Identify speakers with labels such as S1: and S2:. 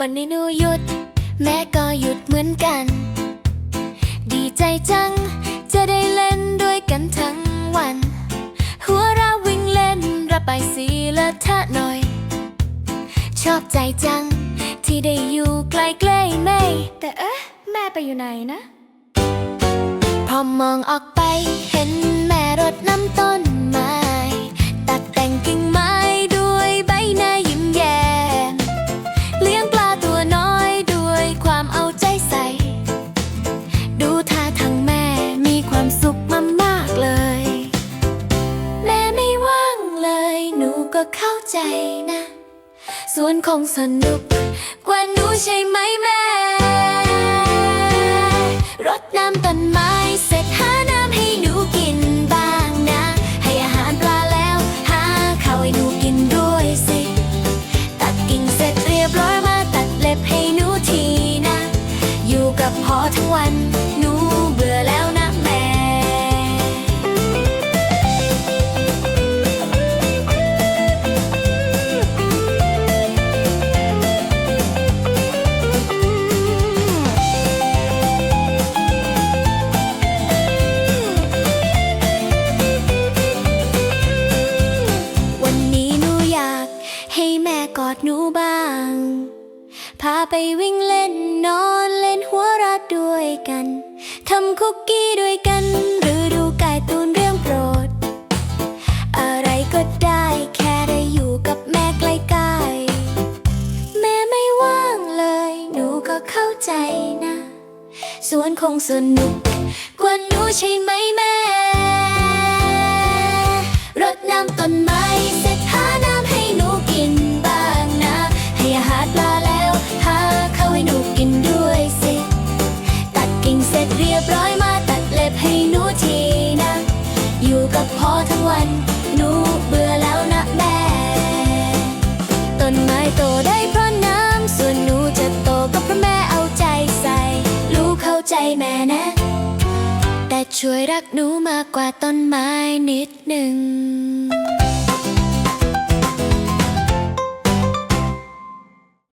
S1: วันนี้หนูหยุด แม่ก็หยุดเหมือนกัน ดีใจจัง จะได้เล่นด้วยกันทั้งวัน หัวเราะวิ่งเล่นระบายสีละทะหน่อย ชอบใจจัง ที่ได้อยู่ใกล้ๆแม่ แต่เอ๊ะแม่ไปอยู่ไหนนะ พอมองออกไปเห็นแม่รดน้ำต้น ก็เข้าใจนะ ส่วนคงสนุกกว่าหนูใช่ ดหนูบ้าง พาไปวิ่งเล่นนอนเล่นหัวรัดด้วยกัน ทำคุกกี้ด้วยกัน หรือดูกายตูนเรื่องโปรด อะไรก็ได้แค่ได้อยู่กับแม่ใกล้ๆแม่ไม่ว่างเลย หนูก็เข้าใจนะ สวนคงสนุกกว่าหนูใช่ไหมแม่รดน้ำต้นไม้ ช่วยรักหนูมากกว่าต้นไม้นิดหนึ่ง